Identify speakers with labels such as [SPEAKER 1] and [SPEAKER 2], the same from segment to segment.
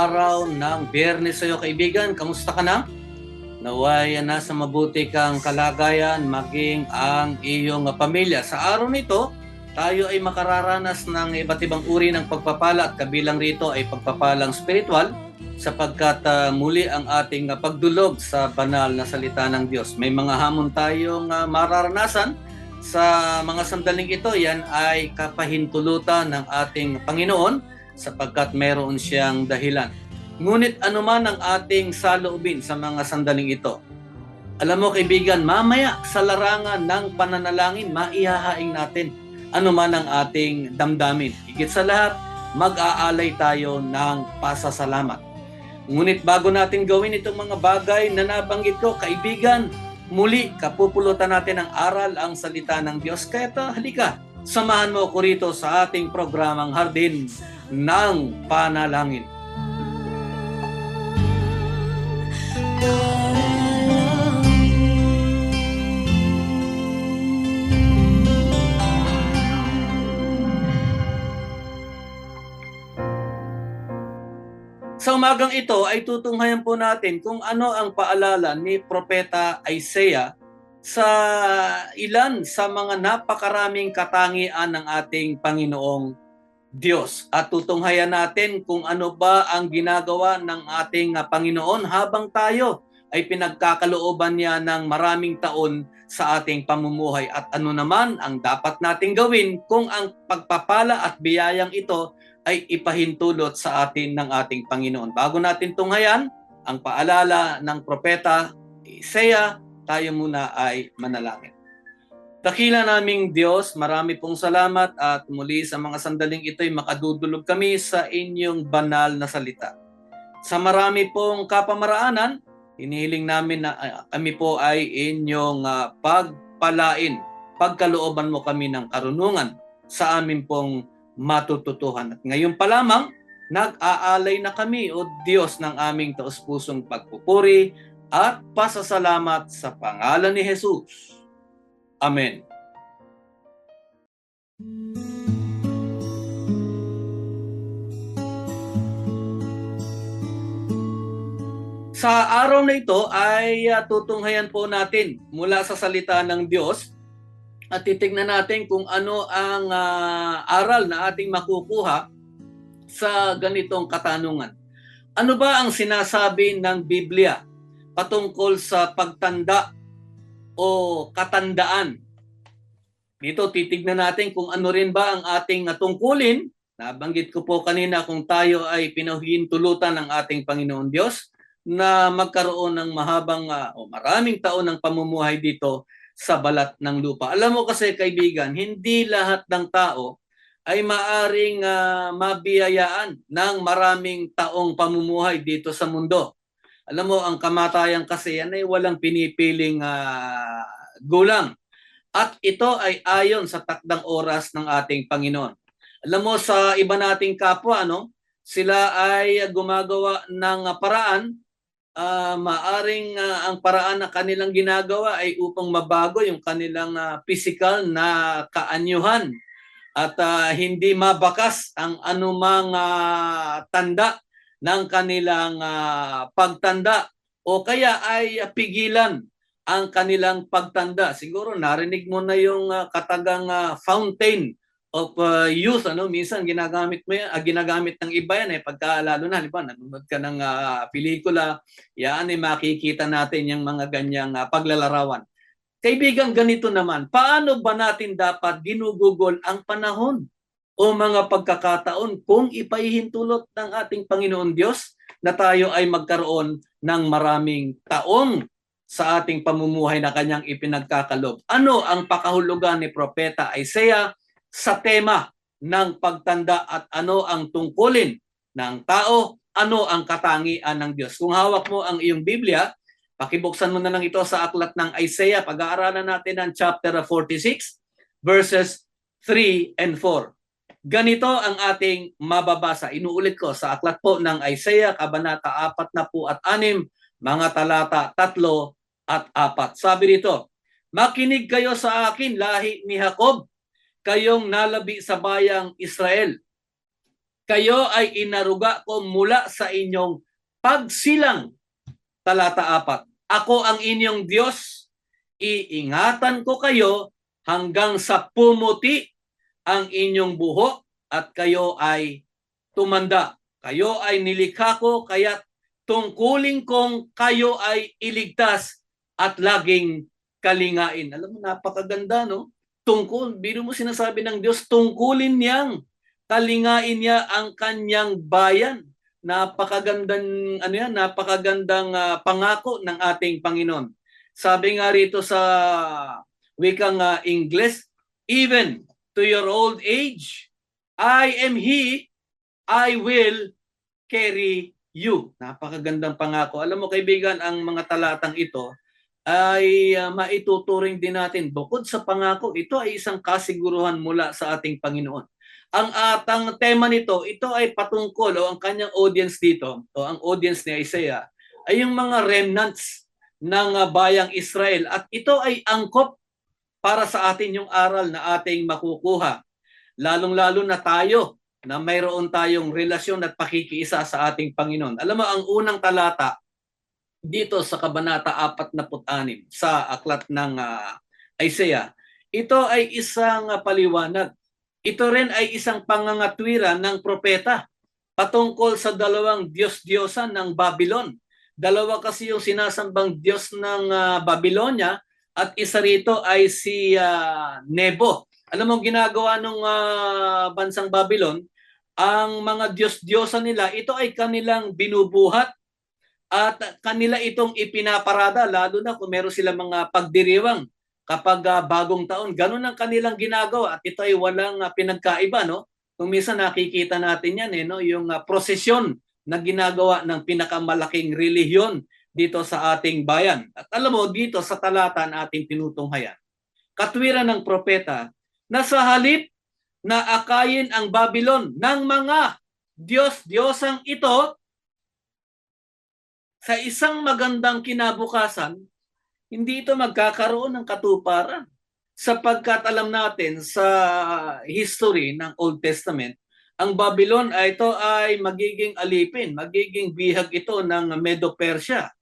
[SPEAKER 1] Araw ng biyernes sa iyo kaibigan. Kamusta ka na? Naway ah, nasa mabuti kang kalagayan maging ang iyong pamilya. Sa araw nito, tayo ay makararanas ng iba't ibang uri ng pagpapala at kabilang rito ay pagpapalang spiritual sapagkat ah, muli ang ating ah, pagdulog sa banal na salita ng Diyos. May mga hamon tayong ah, mararanasan sa mga sandaling ito. Yan ay kapahintulutan ng ating Panginoon sapagkat meron siyang dahilan. Ngunit anuman ang ating saloobin sa mga sandaling ito, alam mo kaibigan, mamaya sa larangan ng pananalangin, maihahaing natin anuman ang ating damdamin. Higit sa lahat, mag-aalay tayo ng pasasalamat. Ngunit bago natin gawin itong mga bagay na nabanggit ko, kaibigan, muli kapupulutan natin ang aral ang salita ng Diyos. Kaya to, halika, samahan mo ko rito sa ating programang Hardin ng Panalangin. Sa umagang ito ay tutunghayan po natin kung ano ang paalala ni Propeta Isaiah sa ilan sa mga napakaraming katangian ng ating Panginoong Diyos. At tutunghayan natin kung ano ba ang ginagawa ng ating ah, Panginoon habang tayo ay pinagkakalooban niya ng maraming taon sa ating pamumuhay at ano naman ang dapat nating gawin kung ang pagpapala at biyayang ito ay ipahintulot sa atin ng ating Panginoon. Bago natin tunghayan ang paalala ng propeta Isaiah, tayo muna ay manalangin. Dakila naming Diyos, marami pong salamat at muli sa mga sandaling ito'y makadudulog kami sa inyong banal na salita. Sa marami pong kapamaraanan, hinihiling namin na ah, kami po ay inyong ah, pagpalain, pagkalooban mo kami ng karunungan sa amin pong matututuhan. At ngayon pa lamang, nag-aalay na kami, O Diyos, ng aming taus-pusong pagpupuri at pasasalamat sa pangalan ni Jesus. Amen. Sa araw na ito ay uh, tutunghayan po natin mula sa salita ng Diyos at titignan natin kung ano ang ah, aral na ating makukuha sa ganitong katanungan. Ano ba ang sinasabi ng Biblia patungkol sa pagtanda o katandaan? Dito titignan natin kung ano rin ba ang ating tungkulin. Nabanggit ko po kanina kung tayo ay pinahihintulutan ng ating Panginoon Diyos na magkaroon ng mahabang ah, o maraming taon ng pamumuhay dito sa balat ng lupa. Alam mo kasi kaibigan, hindi lahat ng tao ay maaring ah, mabiyayaan ng maraming taong pamumuhay dito sa mundo. Alam mo, ang kamatayan kasi yan ay walang pinipiling ah, gulang. At ito ay ayon sa takdang oras ng ating Panginoon. Alam mo, sa iba nating kapwa, ano, sila ay gumagawa ng paraan ah, maaring ah, ang paraan na kanilang ginagawa ay upang mabago yung kanilang ah, physical na kaanyuhan at ah, hindi mabakas ang anumang ah, tanda ng kanilang ah, pagtanda o kaya ay pigilan ang kanilang pagtanda. Siguro narinig mo na yung ah, katagang ah, fountain of uh, youth ano? Minsan ginagamit mo yan ah, ginagamit ng iba yan eh pagka lalo na halimbawa nanonood ka ng ah, pelikula yan eh makikita natin yung mga ganyang ah, paglalarawan. Kaibigan ganito naman paano ba natin dapat ginugugol ang panahon o mga pagkakataon kung ipaihintulot ng ating Panginoon Diyos na tayo ay magkaroon ng maraming taong sa ating pamumuhay na kanyang ipinagkakalob. Ano ang pakahulugan ni Propeta Isaiah sa tema ng pagtanda at ano ang tungkulin ng tao, ano ang katangian ng Diyos. Kung hawak mo ang iyong Biblia, pakibuksan mo na lang ito sa aklat ng Isaiah. Pag-aaralan natin ang chapter 46, verses 3 and 4. Ganito ang ating mababasa. Inuulit ko sa aklat po ng Isaiah, Kabanata 4 na po at 6, mga talata 3 at 4. Sabi dito, Makinig kayo sa akin, lahi ni Jacob, kayong nalabi sa bayang Israel. Kayo ay inaruga ko mula sa inyong pagsilang. Talata 4. Ako ang inyong Diyos, iingatan ko kayo hanggang sa pumuti ang inyong buhok at kayo ay tumanda. Kayo ay nilikha ko kaya tungkulin kong kayo ay iligtas at laging kalingain. Alam mo, napakaganda, no? Tungkol, biro mo sinasabi ng Diyos, tungkulin niyang kalingain niya ang kanyang bayan. Napakagandang ano yan, napakagandang ah, pangako ng ating Panginoon. Sabi nga rito sa wikang uh, English, even to your old age, I am he, I will carry you. Napakagandang pangako. Alam mo kaibigan, ang mga talatang ito ay uh, maituturing din natin bukod sa pangako, ito ay isang kasiguruhan mula sa ating Panginoon. Ang atang tema nito, ito ay patungkol o ang kanyang audience dito, o ang audience ni Isaiah, ay yung mga remnants ng uh, bayang Israel at ito ay angkop para sa atin yung aral na ating makukuha. Lalong-lalo na tayo na mayroon tayong relasyon at pakikiisa sa ating Panginoon. Alam mo, ang unang talata dito sa Kabanata 46 sa aklat ng uh, Isaiah, ito ay isang uh, paliwanag. Ito rin ay isang pangangatwiran ng propeta patungkol sa dalawang Diyos-Diyosan ng Babylon. Dalawa kasi yung sinasambang Diyos ng uh, Babylonia at isa rito ay si uh, Nebo. Alam mo ginagawa ng uh, bansang Babylon, ang mga Diyos-Diyosan nila, ito ay kanilang binubuhat at kanila itong ipinaparada lalo na kung meron sila mga pagdiriwang kapag uh, bagong taon. Ganun ang kanilang ginagawa at ito ay walang uh, pinagkaiba. No? Kung minsan nakikita natin yan, eh, no? yung uh, prosesyon na ginagawa ng pinakamalaking relihiyon dito sa ating bayan. At alam mo, dito sa talata na ating tinutunghayan, katwiran ng propeta na sa halip na akayin ang Babylon ng mga Diyos-Diyosang ito sa isang magandang kinabukasan, hindi ito magkakaroon ng katuparan. Sapagkat alam natin sa history ng Old Testament, ang Babylon ay ito ay magiging alipin, magiging bihag ito ng Medo-Persia.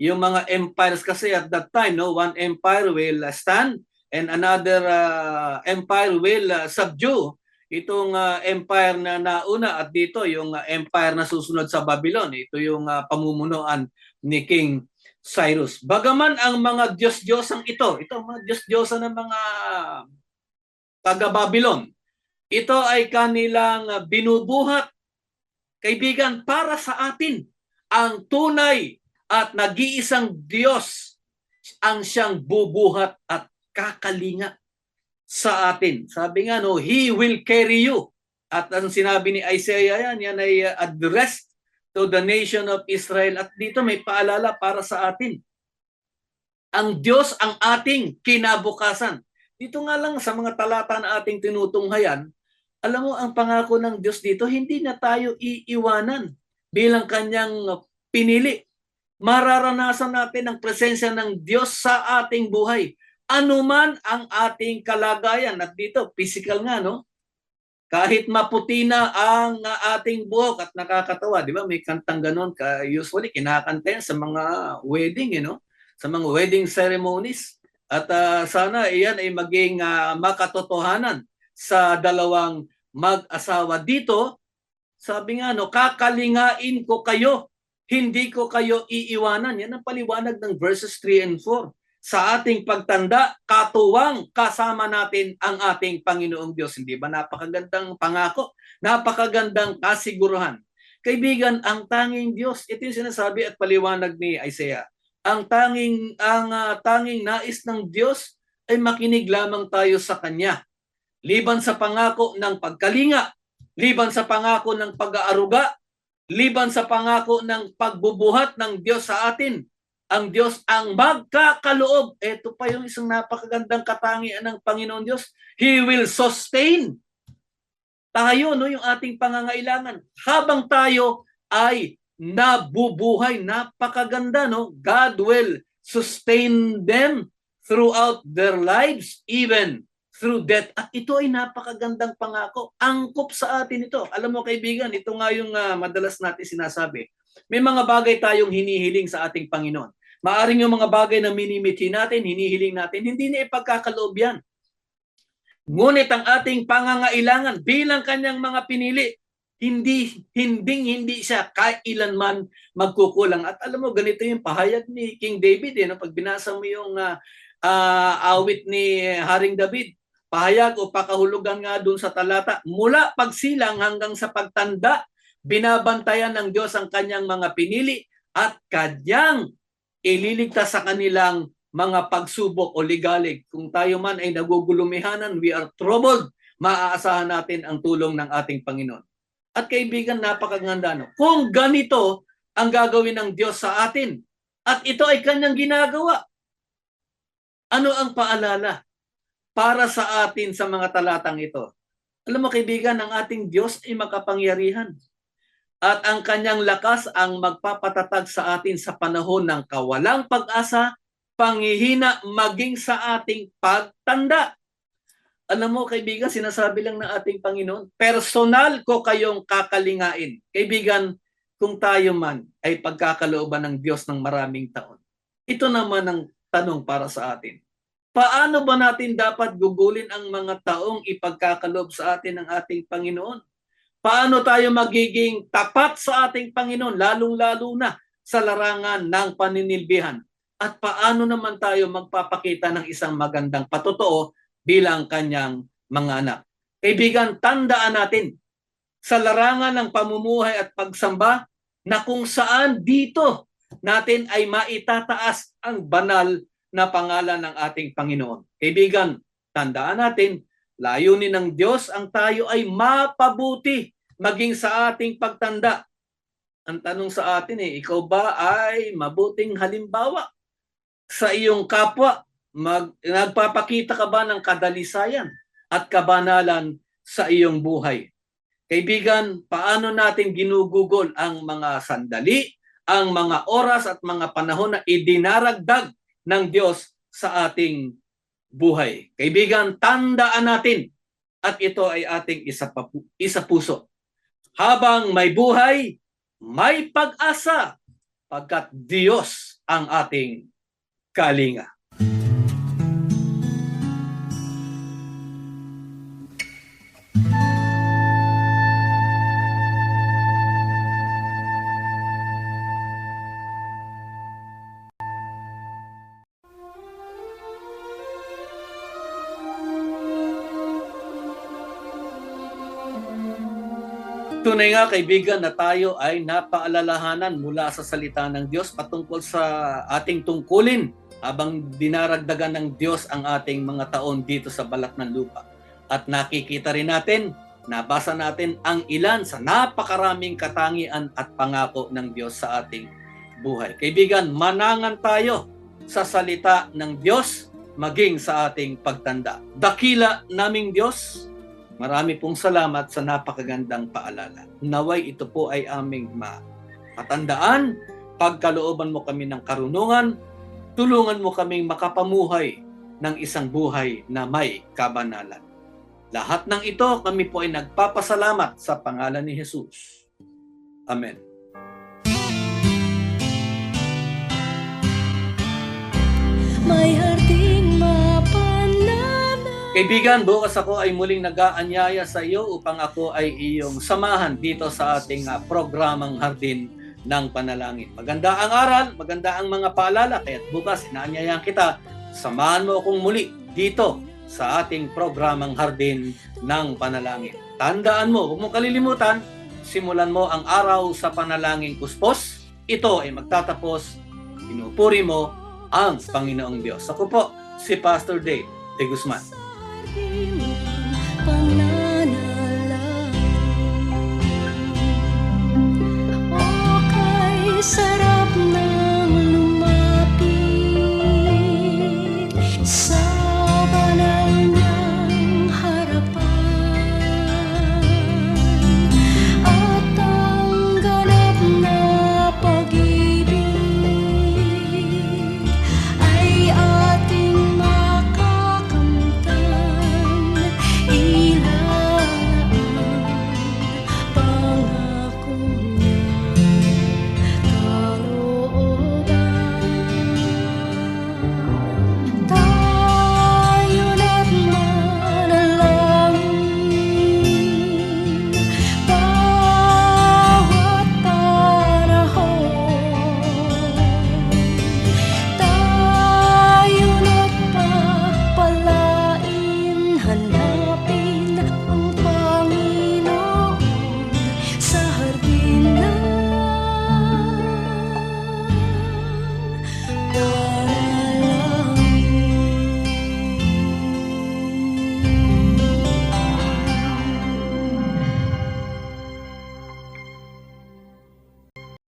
[SPEAKER 1] Yung mga empires kasi at that time, no, one empire will stand and another uh, empire will uh, subdue itong uh, empire na nauna at dito yung uh, empire na susunod sa Babylon. Ito yung uh, pamumunuan ni King Cyrus. Bagaman ang mga Diyos-Diyosang ito, ito mga Diyos-Diyosan ng mga taga-Babylon, ito ay kanilang uh, binubuhat, kaibigan, para sa atin. Ang tunay at nag-iisang Diyos ang siyang bubuhat at kakalinga sa atin. Sabi nga, no, He will carry you. At ang sinabi ni Isaiah yan, yan ay uh, addressed to the nation of Israel. At dito may paalala para sa atin. Ang Diyos ang ating kinabukasan. Dito nga lang sa mga talata na ating tinutunghayan, alam mo, ang pangako ng Diyos dito, hindi na tayo iiwanan bilang kanyang pinili. Mararanasan natin ang presensya ng Diyos sa ating buhay anuman ang ating kalagayan. At dito, physical nga, no? Kahit maputi na ang ating buhok at nakakatawa, di ba? May kantang ganon, usually kinakanta yan sa mga wedding, you know? Sa mga wedding ceremonies. At uh, sana iyan ay maging uh, makatotohanan sa dalawang mag-asawa dito. Sabi nga, no, kakalingain ko kayo, hindi ko kayo iiwanan. Yan ang paliwanag ng verses 3 and 4. Sa ating pagtanda, katuwang kasama natin ang ating Panginoong Diyos. Hindi ba napakagandang pangako? Napakagandang kasiguruhan. Kaibigan, ang tanging Diyos, ito yung sinasabi at paliwanag ni Isaiah. Ang tanging ang ah, tanging nais ng Diyos ay makinig lamang tayo sa kanya. Liban sa pangako ng pagkalinga, liban sa pangako ng pag-aaruga, liban sa pangako ng pagbubuhat ng Diyos sa atin, ang Diyos ang magkakaloob. Ito pa yung isang napakagandang katangian ng Panginoon Diyos. He will sustain tayo no yung ating pangangailangan habang tayo ay nabubuhay napakaganda no God will sustain them throughout their lives even through death. At ito ay napakagandang pangako. Angkop sa atin ito. Alam mo kaibigan ito nga yung ah, madalas natin sinasabi. May mga bagay tayong hinihiling sa ating Panginoon. Maaring yung mga bagay na minimithi natin hinihiling natin hindi na ipagkakaloob yan. Ngunit ang ating pangangailangan bilang kanyang mga pinili, hindi hindi hindi siya kailanman magkukulang. At alam mo ganito yung pahayag ni King David eh, no? pag binasa mo yung ah, ah, awit ni Haring David, pahayag o pakahulugan nga dun sa talata, mula pagsilang hanggang sa pagtanda, binabantayan ng Diyos ang kanyang mga pinili at kanyang ililigtas sa kanilang mga pagsubok o ligalig. Kung tayo man ay nagugulumihanan, we are troubled, maaasahan natin ang tulong ng ating Panginoon. At kaibigan, napakaganda. No? Kung ganito ang gagawin ng Diyos sa atin, at ito ay kanyang ginagawa, ano ang paalala para sa atin sa mga talatang ito? Alam mo kaibigan, ang ating Diyos ay makapangyarihan. At ang kanyang lakas ang magpapatatag sa atin sa panahon ng kawalang pag-asa panghihina maging sa ating pagtanda. Alam mo kaibigan, sinasabi lang ng ating Panginoon, personal ko kayong kakalingain. Kaibigan, kung tayo man ay pagkakalooban ng Diyos ng maraming taon. Ito naman ang tanong para sa atin. Paano ba natin dapat gugulin ang mga taong ipagkakaloob sa atin ng ating Panginoon? Paano tayo magiging tapat sa ating Panginoon, lalong-lalo na sa larangan ng paninilbihan? at paano naman tayo magpapakita ng isang magandang patotoo bilang kanyang mga anak. Kaibigan, tandaan natin sa larangan ng pamumuhay at pagsamba na kung saan dito natin ay maitataas ang banal na pangalan ng ating Panginoon. Kaibigan, tandaan natin, layunin ng Diyos ang tayo ay mapabuti maging sa ating pagtanda. Ang tanong sa atin eh, ikaw ba ay mabuting halimbawa sa iyong kapwa? Mag, nagpapakita ka ba ng kadalisayan at kabanalan sa iyong buhay? Kaibigan, paano natin ginugugol ang mga sandali, ang mga oras at mga panahon na idinaragdag ng Diyos sa ating buhay? Kaibigan, tandaan natin at ito ay ating isa, pa, isa puso. Habang may buhay, may pag-asa pagkat Diyos ang ating kalinga. Tunay nga kaibigan na tayo ay napaalalahanan mula sa salita ng Diyos patungkol sa ating tungkulin habang dinaragdagan ng Diyos ang ating mga taon dito sa balat ng lupa. At nakikita rin natin, nabasa natin ang ilan sa napakaraming katangian at pangako ng Diyos sa ating buhay. Kaibigan, manangan tayo sa salita ng Diyos maging sa ating pagtanda. Dakila naming Diyos, Marami pong salamat sa napakagandang paalala. Naway ito po ay aming matandaan. Pagkalooban mo kami ng karunungan, tulungan mo kaming makapamuhay ng isang buhay na may kabanalan. Lahat ng ito kami po ay nagpapasalamat sa pangalan ni Jesus. Amen.
[SPEAKER 2] Harding mapananal
[SPEAKER 1] Kaibigan, bukas ako ay muling nag-aanyaya sa iyo upang ako ay iyong samahan dito sa ating ah, programang Hardin ng Panalangin. Maganda ang aral, maganda ang mga paalala, kaya bukas inaanyayahan kita, samahan mo akong muli dito sa ating programang Hardin ng Panalangin. Tandaan mo, huwag mong kalilimutan, simulan mo ang araw sa panalangin kuspos. Ito ay magtatapos, pinupuri mo ang Panginoong Diyos. Ako po, si Pastor Dave de Guzman.
[SPEAKER 2] Sarap na